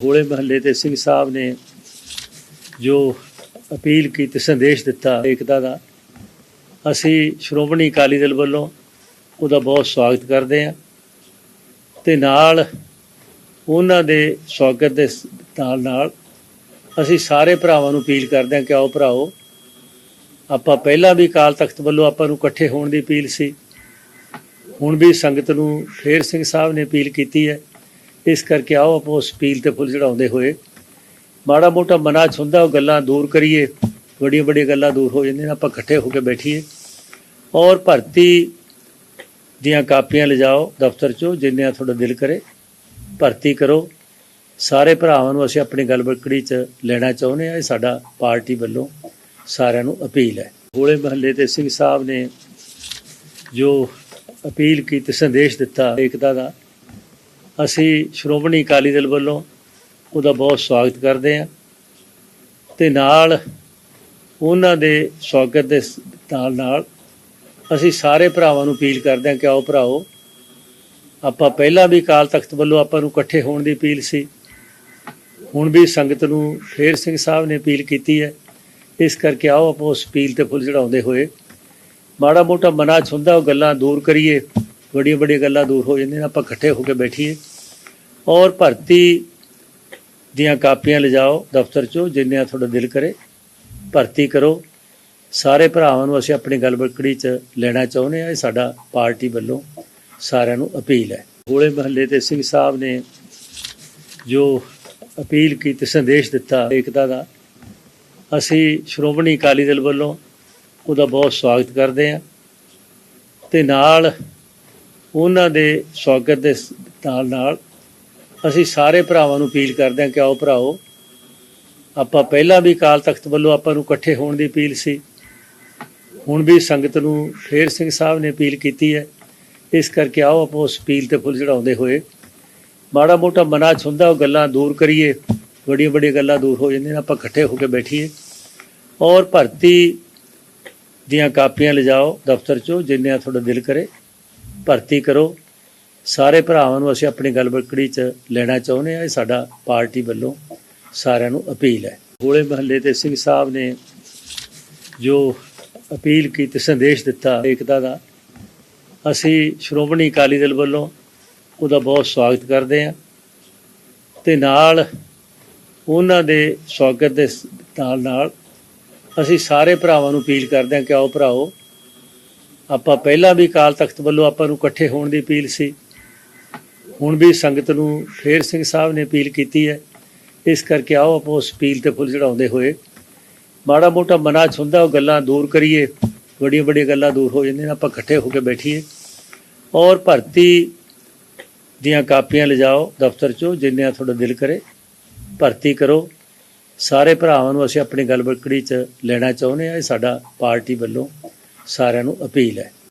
ਹੋਲੇ ਮਹੱਲੇ ਤੇ ਸਿੰਘ ਸਾਹਿਬ ਨੇ ਜੋ ਅਪੀਲ ਕੀਤੀ, ਸੰਦੇਸ਼ ਦਿੱਤਾ ਏਕਤਾ ਦਾ, ਅਸੀਂ ਸ਼੍ਰੋਮਣੀ ਅਕਾਲੀ ਦਲ ਵੱਲੋਂ ਉਹਦਾ ਬਹੁਤ ਸਵਾਗਤ ਕਰਦੇ ਹਾਂ ਤੇ ਨਾਲ ਉਹਨਾਂ ਦੇ ਸਵਾਗਤ ਦੇ ਨਾਲ ਨਾਲ ਅਸੀਂ ਸਾਰੇ ਭਰਾਵਾਂ ਨੂੰ ਅਪੀਲ ਕਰਦੇ ਹਾਂ ਕਿ ਆਓ ਭਰਾਓ, ਆਪਾਂ ਪਹਿਲਾਂ ਵੀ ਅਕਾਲ ਤਖਤ ਵੱਲੋਂ ਆਪਾਂ ਨੂੰ ਇਕੱਠੇ ਹੋਣ ਦੀ ਅਪੀਲ ਸੀ, ਹੁਣ ਵੀ ਸੰਗਤ ਨੂੰ ਫੇਰ ਸਿੰਘ ਸਾਹਿਬ ਨੇ ਅਪੀਲ ਕੀਤੀ ਹੈ। ਇਸ ਕਰਕੇ ਆਓ ਆਪਾਂ ਉਸ ਪੀਲ ਤੇ ਫੁੱਲ ਚੜਾਉਂਦੇ ਹੋਏ। ਮਾੜਾ ਮੋਟਾ ਮਨਾਂ 'ਚ ਹੁੰਦਾ ਉਹ ਗੱਲਾਂ ਦੂਰ ਕਰੀਏ। ਵੱਡੀਆਂ ਵੱਡੀਆਂ ਗੱਲਾਂ ਦੂਰ ਹੋ ਜਾਂਦੀਆਂ ਨੇ, ਆਪਾਂ ਇਕੱਠੇ ਹੋ ਕੇ ਬੈਠੀਏ। ਔਰ ਭਰਤੀ ਦੀਆਂ ਕਾਪੀਆਂ ਲਿਜਾਓ ਦਫ਼ਤਰ 'ਚੋਂ ਜਿੰਨਿਆਂ ਤੁਹਾਡਾ ਦਿਲ ਕਰੇ। ਭਰਤੀ ਕਰੋ। ਸਾਰੇ ਭਰਾਵਾਂ ਨੂੰ ਅਸੀਂ ਆਪਣੀ ਗਲਬਕੜੀ 'ਚ ਲੈਣਾ ਚਾਹੁੰਦੇ ਆ ਇਹ ਸਾਡਾ ਪਾਰਟੀ ਵੱਲੋਂ ਸਾਰਿਆਂ ਨੂੰ ਅਪੀਲ ਹੈ। ਹੋਲੇ ਮਹੱਲੇ ਤੇ ਸਿੰਘ ਸਾਹਿਬ ਨੇ ਜੋ ਅਪੀਲ ਕੀਤੀ ਸੰਦੇਸ਼ ਦਿੱਤਾ ਏਕਤਾ ਦਾ ਅਸੀਂ ਸ਼੍ਰੋਮਣੀ ਅਕਾਲੀ ਦਲ ਵੱਲੋਂ ਉਹਦਾ ਬਹੁਤ ਸਵਾਗਤ ਕਰਦੇ ਹਾਂ ਤੇ ਨਾਲ ਉਹਨਾਂ ਦੇ ਸਵਾਗਤ ਦੇ ਨਾਲ ਨਾਲ ਅਸੀਂ ਸਾਰੇ ਭਰਾਵਾਂ ਨੂੰ ਅਪੀਲ ਕਰਦੇ ਹਾਂ ਕਿ ਆਓ ਭਰਾਓ ਆਪਾਂ ਪਹਿਲਾਂ ਵੀ ਅਕਾਲ ਤਖਤ ਵੱਲੋਂ ਆਪਾਂ ਨੂੰ ਇਕੱਠੇ ਹੋਣ ਦੀ ਅਪੀਲ ਸੀ, ਹੁਣ ਵੀ ਸੰਗਤ ਨੂੰ ਫੇਰ ਸਿੰਘ ਸਾਹਿਬ ਨੇ ਅਪੀਲ ਕੀਤੀ ਹੈ, ਇਸ ਕਰਕੇ ਆਓ ਆਪਾਂ ਉਸ ਅਪੀਲ ਤੇ ਫੁੱਲ ਚੜਾਉਂਦੇ ਹੋਏ, ਮਾੜਾ ਮੋਟਾ ਮਨਾਂ 'ਚ ਹੁੰਦਾ ਉਹ ਗੱਲਾਂ ਦੂਰ ਕਰੀਏ ਵੱਡੀਆਂ ਵੱਡੀਆਂ ਗੱਲਾਂ ਦੂਰ ਹੋ ਜਾਂਦੀਆਂ ਆਪਾਂ ਇਕੱਠੇ ਹੋ ਕੇ ਬੈਠੀਏ। ਔਰ ਭਰਤੀ ਦੀਆਂ ਕਾਪੀਆਂ ਲਿਜਾਓ ਦਫ਼ਤਰ 'ਚੋਂ, ਜਿੰਨਿਆਂ ਤੁਹਾਡਾ ਦਿਲ ਕਰੇ। ਭਰਤੀ ਕਰੋ। ਸਾਰੇ ਭਰਾਵਾਂ ਨੂੰ ਅਸੀਂ ਆਪਣੀ ਗਲਬਕੜੀ 'ਚ ਲੈਣਾ ਚਾਹੁੰਦੇ ਆ ਇਹ ਸਾਡਾ ਪਾਰਟੀ ਵੱਲੋਂ ਸਾਰਿਆਂ ਨੂੰ ਅਪੀਲ ਹੈ। ਹੋਲੇ ਮਹੱਲੇ ਤੇ ਸਿੰਘ ਸਾਹਿਬ ਨੇ ਜੋ ਅਪੀਲ ਕੀਤੀ, ਸੰਦੇਸ਼ ਦਿੱਤਾ ਏਕਤਾ ਦਾ, ਅਸੀਂ ਸ਼੍ਰੋਮਣੀ ਅਕਾਲੀ ਦਲ ਵੱਲੋਂ ਉਹਦਾ ਬਹੁਤ ਸਵਾਗਤ ਕਰਦੇ ਹਾਂ। ਤੇ ਨਾਲ ਉਹਨਾਂ ਦੇ ਸਵਾਗਤ ਦੇ ਨਾਲ ਨਾਲ ਅਸੀਂ ਸਾਰੇ ਭਰਾਵਾਂ ਨੂੰ ਅਪੀਲ ਕਰਦੇ ਹਾਂ ਕਿ ਆਓ ਭਰਾਓ ਆਪਾਂ ਪਹਿਲਾਂ ਵੀ ਅਕਾਲ ਤਖਤ ਵੱਲੋਂ ਆਪਾਂ ਨੂੰ ਇਕੱਠੇ ਹੋਣ ਦੀ ਅਪੀਲ ਸੀ। ਹੁਣ ਵੀ ਸੰਗਤ ਨੂੰ ਫੇਰ ਸਿੰਘ ਸਾਹਿਬ ਨੇ ਅਪੀਲ ਕੀਤੀ ਹੈ। ਇਸ ਕਰਕੇ ਆਓ ਆਪਾਂ ਉਸ ਅਪੀਲ ਤੇ ਫੁੱਲ ਚੜਾਉਂਦੇ ਹੋਏ। ਮਾੜਾ ਮੋਟਾ ਮਨਾਂ 'ਚ ਹੁੰਦਾ ਉਹ ਗੱਲਾਂ ਦੂਰ ਕਰੀਏ ਵੱਡੀਆਂ ਵੱਡੀਆਂ ਗੱਲਾਂ ਦੂਰ ਹੋ ਜਾਂਦੀਆਂ ਨੇ, ਆਪਾਂ ਇਕੱਠੇ ਹੋ ਕੇ ਬੈਠੀਏ। ਔਰ ਭਰਤੀ ਦੀਆਂ ਕਾਪੀਆਂ ਲਿਜਾਓ ਦਫ਼ਤਰ 'ਚੋਂ ਜਿੰਨਿਆਂ ਤੁਹਾਡਾ ਦਿਲ ਕਰੇ ਭਰਤੀ ਕਰੋ। ਸਾਰੇ ਭਰਾਵਾਂ ਨੂੰ ਅਸੀਂ ਆਪਣੀ ਗਲਬਕੜੀ 'ਚ ਲੈਣਾ ਚਾਹੁੰਦੇ ਆ ਇਹ ਸਾਡਾ ਪਾਰਟੀ ਵੱਲੋਂ ਸਾਰਿਆਂ ਨੂੰ ਅਪੀਲ ਹੈ। ਹੋਲੇ ਮਹੱਲੇ ਤੇ ਸਿੰਘ ਸਾਹਿਬ ਨੇ ਜੋ ਅਪੀਲ ਕੀਤੀ, ਸੰਦੇਸ਼ ਦਿੱਤਾ ਏਕਤਾ ਦਾ, ਅਸੀਂ ਸ਼੍ਰੋਮਣੀ ਅਕਾਲੀ ਦਲ ਵੱਲੋਂ ਉਹਦਾ ਬਹੁਤ ਸਵਾਗਤ ਕਰਦੇ ਹਾਂ ਤੇ ਨਾਲ ਉਹਨਾਂ ਦੇ ਸਵਾਗਤ ਦੇ ਨਾਲ ਨਾਲ ਅਸੀਂ ਸਾਰੇ ਭਰਾਵਾਂ ਨੂੰ ਅਪੀਲ ਕਰਦੇ ਹਾਂ ਕਿ ਆਓ ਭਰਾਓ, ਆਪਾਂ ਪਹਿਲਾਂ ਵੀ ਅਕਾਲ ਤਖਤ ਵੱਲੋਂ ਆਪਾਂ ਨੂੰ ਇਕੱਠੇ ਹੋਣ ਦੀ ਅਪੀਲ ਸੀ। ਹੁਣ ਵੀ ਸੰਗਤ ਨੂੰ ਫੇਰ ਸਿੰਘ ਸਾਹਿਬ ਨੇ ਅਪੀਲ ਕੀਤੀ ਹੈ, ਇਸ ਕਰਕੇ ਆਓ ਆਪਾਂ ਉਸ ਅਪੀਲ ਤੇ ਫੁੱਲ ਚੜਾਉਂਦੇ ਹੋਏ। ਮਾੜਾ ਮੋਟਾ ਮਨਾਂ 'ਚ ਹੁੰਦਾ, ਉਹ ਗੱਲਾਂ ਦੂਰ ਕਰੀਏ, ਵੱਡੀਆਂ ਵੱਡੀਆਂ ਗੱਲਾਂ ਦੂਰ ਹੋ ਜਾਂਦੀਆਂ ਆਪਾਂ ਇਕੱਠੇ ਹੋ ਕੇ ਬੈਠੀਏ। ਔਰ ਭਰਤੀ ਦੀਆਂ ਕਾਪੀਆਂ ਲਿਜਾਓ ਦਫ਼ਤਰ 'ਚੋਂ ਜਿੰਨੇ ਤੁਹਾਡਾ ਦਿਲ ਕਰੇ, ਭਰਤੀ ਕਰੋ। ਸਾਰੇ ਭਰਾਵਾਂ ਨੂੰ ਅਸੀਂ ਆਪਣੀ ਗਲਬਕੜੀ 'ਚ ਲੈਣਾ ਚਾਹੁੰਦੇ ਆ ਇਹ ਸਾਡਾ ਪਾਰਟੀ ਵੱਲੋਂ ਸਾਰਿਆਂ ਨੂੰ ਅਪੀਲ ਹੈ।